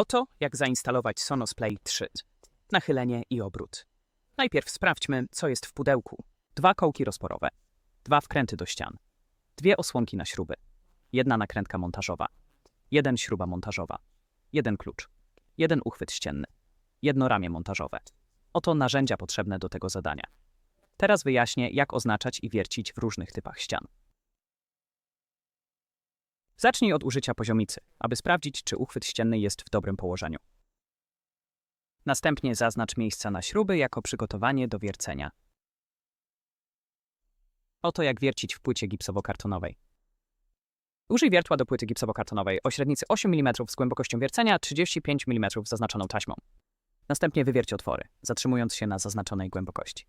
Oto jak zainstalować Sonos Play 3. Nachylenie i obrót. Najpierw sprawdźmy, co jest w pudełku. Dwa kołki rozporowe, dwa wkręty do ścian, dwie osłonki na śruby, jedna nakrętka montażowa, jeden śruba montażowa, jeden klucz, jeden uchwyt ścienny, jedno ramię montażowe. Oto narzędzia potrzebne do tego zadania. Teraz wyjaśnię, jak oznaczać i wiercić w różnych typach ścian. Zacznij od użycia poziomicy, aby sprawdzić, czy uchwyt ścienny jest w dobrym położeniu. Następnie zaznacz miejsca na śruby jako przygotowanie do wiercenia. Oto jak wiercić w płycie gipsowo-kartonowej. Użyj wiertła do płyty gipsowo-kartonowej o średnicy 8 mm z głębokością wiercenia 35 mm zaznaczoną taśmą. Następnie wywierć otwory, zatrzymując się na zaznaczonej głębokości.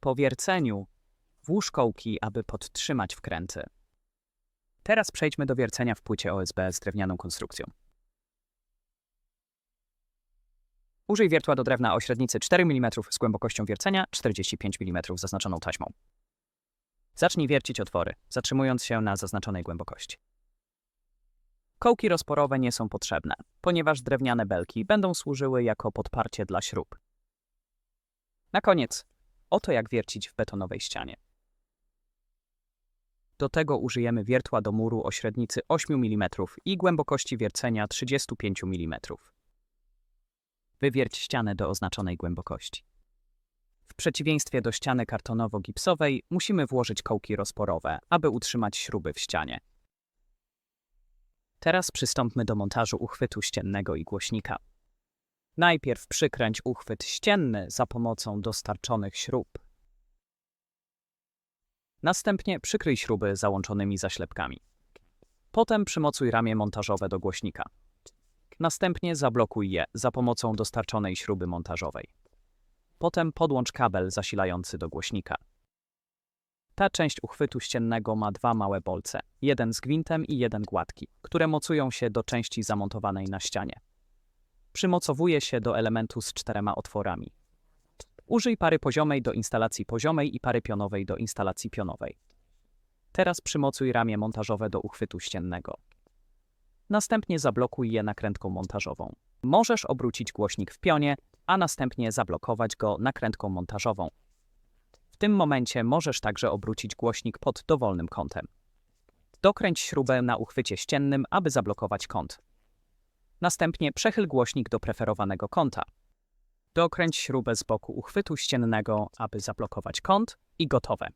Po wierceniu włóż kołki, aby podtrzymać wkręty. Teraz przejdźmy do wiercenia w płycie OSB z drewnianą konstrukcją. Użyj wiertła do drewna o średnicy 4 mm z głębokością wiercenia 45 mm zaznaczoną taśmą. Zacznij wiercić otwory, zatrzymując się na zaznaczonej głębokości. Kołki rozporowe nie są potrzebne, ponieważ drewniane belki będą służyły jako podparcie dla śrub. Na koniec, oto jak wiercić w betonowej ścianie. Do tego użyjemy wiertła do muru o średnicy 8 mm i głębokości wiercenia 35 mm. Wywierć ścianę do oznaczonej głębokości. W przeciwieństwie do ściany kartonowo-gipsowej musimy włożyć kołki rozporowe, aby utrzymać śruby w ścianie. Teraz przystąpmy do montażu uchwytu ściennego i głośnika. Najpierw przykręć uchwyt ścienny za pomocą dostarczonych śrub. Następnie przykryj śruby załączonymi zaślepkami. Potem przymocuj ramię montażowe do głośnika. Następnie zablokuj je za pomocą dostarczonej śruby montażowej. Potem podłącz kabel zasilający do głośnika. Ta część uchwytu ściennego ma dwa małe bolce, jeden z gwintem i jeden gładki, które mocują się do części zamontowanej na ścianie. Przymocowuje się do elementu z czterema otworami. Użyj pary poziomej do instalacji poziomej i pary pionowej do instalacji pionowej. Teraz przymocuj ramię montażowe do uchwytu ściennego. Następnie zablokuj je nakrętką montażową. Możesz obrócić głośnik w pionie, a następnie zablokować go nakrętką montażową. W tym momencie możesz także obrócić głośnik pod dowolnym kątem. Dokręć śrubę na uchwycie ściennym, aby zablokować kąt. Następnie przechyl głośnik do preferowanego kąta. Dokręć śrubę z boku uchwytu ściennego, aby zablokować kąt i gotowe.